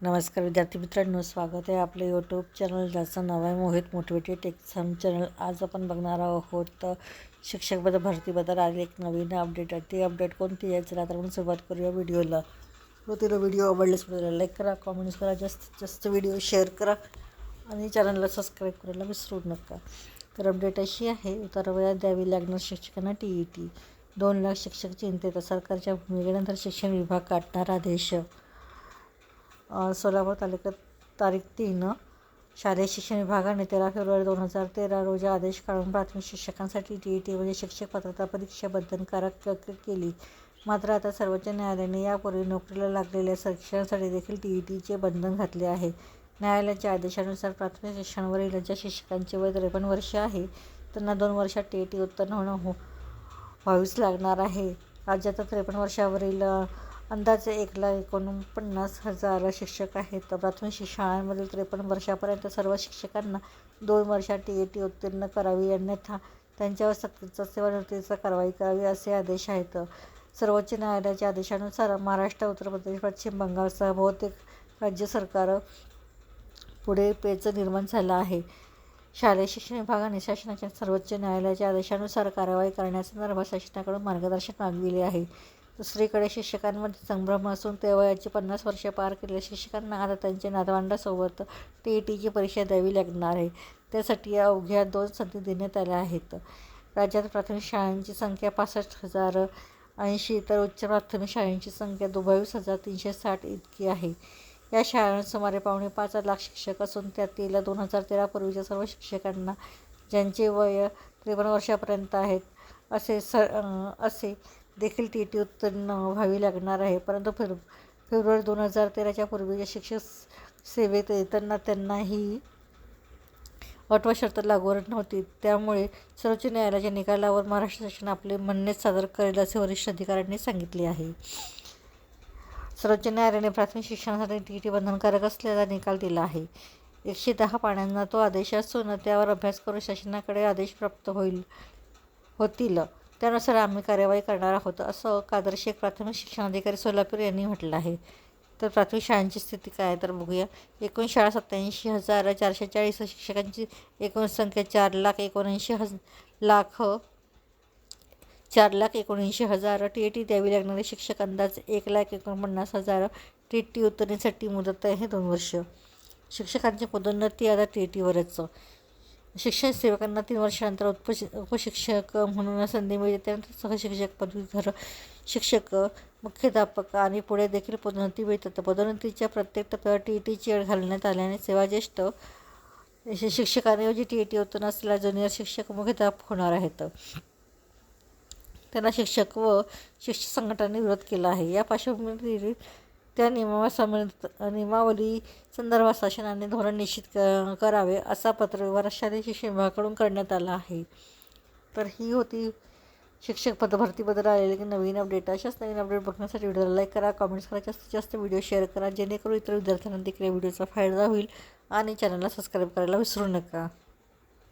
नमस्कार विद्यार्थी मित्रांनो स्वागत आहे आपलं यूट्यूब चॅनल ज्याचं नाव आहे मोहित मोटिवेटेड एक्झाम चॅनल आज आपण बघणार आहोत शिक्षक पद भरतीबद्दल आज एक नवीन अपडेट आहे. ती अपडेट कोणती आहे? चला तर आपण सुरुवात करूया व्हिडिओला तिला व्हिडिओ आवडल्यास व्हिडिओला लाईक करा कॉमेंट्स करा जास्तीत जास्त व्हिडिओ शेअर करा आणि चॅनलला सबस्क्राईब करायला विसरू नका. तर अपडेट अशी आहे उतारवयात द्यावी लागणार शिक्षकांना टी ई टी दोन लाख शिक्षक चिंतेत सरकारच्या भूमिकेनंतर शिक्षण विभाग काढणार आदेश. सोलापूर तालुक्यात तारीख तीन शालेय शिक्षण विभागाने तेरा फेब्रुवारी दोन हजार तेरा रोजी आदेश काढून प्राथमिक शिक्षकांसाठी टी ई टी म्हणजे शिक्षक पात्रता परीक्षा बंधनकारक केली. मात्र आता सर्वोच्च न्यायालयाने यापूर्वी नोकरीला लागलेल्या शिक्षणासाठी देखील टी ई टीचे बंधन घातले आहे. न्यायालयाच्या आदेशानुसार प्राथमिक शिक्षणावरील ज्या शिक्षकांचे वय त्रेपन्न वर्ष आहे त्यांना दोन वर्षात टी ई टी उत्तीर्ण होणं हो व्हावीच लागणार आहे. राज्यात त्रेपन्न वर्षावरील अंदाजे एक लाख एकोणपन्नास हजार शिक्षक आहेत. प्राथमिक शाळांमधील त्रेपन्न वर्षापर्यंत सर्व शिक्षकांना दोन वर्षात टी ए टी उत्तीर्ण करावी अन्यथा त्यांच्यावर सक्तीचा सेवानिवृत्तीचा कारवाई करावी असे आदेश आहेत. सर्वोच्च न्यायालयाच्या आदेशानुसार महाराष्ट्र उत्तर प्रदेश पश्चिम बंगालसह बहुतेक राज्य सरकार पुढे पेच निर्माण झालं आहे. शालेय शिक्षण विभागाने शासनाच्या सर्वोच्च न्यायालयाच्या आदेशानुसार कारवाई करण्यासंदर्भात शासनाकडून मार्गदर्शन मागविले आहे. दुसरीकडे शिक्षकांमध्ये संभ्रम असून ते वयाची पन्नास वर्षे पार केलेल्या शिक्षकांना आता त्यांच्या नातवंडासोबत टी ई टीची परीक्षा द्यावी लागणार आहे. त्यासाठी या अवघ्या दोन संधी देण्यात आल्या आहेत. राज्यात प्राथमिक शाळांची संख्या पासष्ट हजार ऐंशी तर उच्च प्राथमिक शाळांची संख्या दुबावीस हजार तीनशे साठ इतकी आहे. या शाळांत सुमारे पावणे पाच लाख शिक्षक असून त्यातील दोन हजार तेरापूर्वीच्या सर्व शिक्षकांना ज्यांचे वय त्रेपन्न वर्षापर्यंत आहेत असे स असे देखील टी टी उत्तीर्ण व्हावी लागणार आहे. परंतु फेब फेब्रुवारी दोन हजार तेराच्या पूर्वीच्या शिक्षक सेवेत येताना त्यांना ही अटवा शर्त लागवड नव्हती. त्यामुळे सर्वोच्च न्यायालयाच्या निकालावर महाराष्ट्र शासन आपले म्हणणे सादर करेल असे वरिष्ठ अधिकाऱ्यांनी सांगितले आहे. सर्वोच्च न्यायालयाने प्राथमिक शिक्षणासाठी टी टी बंधनकारक असल्याचा निकाल दिला आहे. एकशे दहा पाण्यांना तो आदेश असून त्यावर अभ्यास करून शासनाकडे आदेश प्राप्त होईल होतील. त्यानुसार आम्ही कार्यवाही करणार आहोत असं कादर शेख प्राथमिक शिक्षणाधिकारी सोलापूर यांनी म्हटलं आहे. तर प्राथमिक शाळांची स्थिती काय तर बघूया. एकूण शाळा सत्त्याऐंशी हजार चारशे चाळीस शिक्षकांची एकूण संख्या चार लाख एकोणऐंशी हज लाख चार लाख एकोणऐंशी हजार टी ए टी द्यावी लागणारे शिक्षक अंदाज एक लाख एकोणपन्नास हजार टी टी उत्तरेसाठी मुदत आहे दोन वर्ष. शिक्षकांची पदोन्नती आता टी ए टीवरच. शिक्षण सेवकांना तीन वर्षानंतर उपश उपशिक्षक म्हणून संधी मिळते. त्यानंतर सहशिक्षक पदवीधर शिक्षक मुख्याध्यापक आणि पुढे देखील पदोन्नती मिळतात. पदोन्नतीच्या प्रत्येक टप्प्यावर टी ई टीची अट घालण्यात आल्याने सेवाज्येष्ठ शिक्षकांऐवजी टी ई टी उत्तीर्ण असलेला ज्युनियर शिक्षक मुख्याध्यापक होणार आहेत. त्यांना शिक्षक व शिक्षक संघटनांनी विरोध केला आहे. या पार्श्वभूमीवर त्या नियमावली नियमावली संदर्भात शासनाने धोरण निश्चित क करावे असा पत्रव्यवहार शालेय शिक्षण विभागाकडून करण्यात आला आहे. तर ही होती शिक्षक पद भरतीबद्दल आलेली नवीन अपडेट. अशाच नवीन अपडेट बघण्यासाठी व्हिडिओला लाईक करा कमेंट्स करा जास्तीत जास्त व्हिडिओ शेअर करा जेणेकरून इतर विद्यार्थ्यांना देखील या व्हिडिओचा फायदा होईल आणि चॅनलला सबस्क्राईब करायला विसरू नका.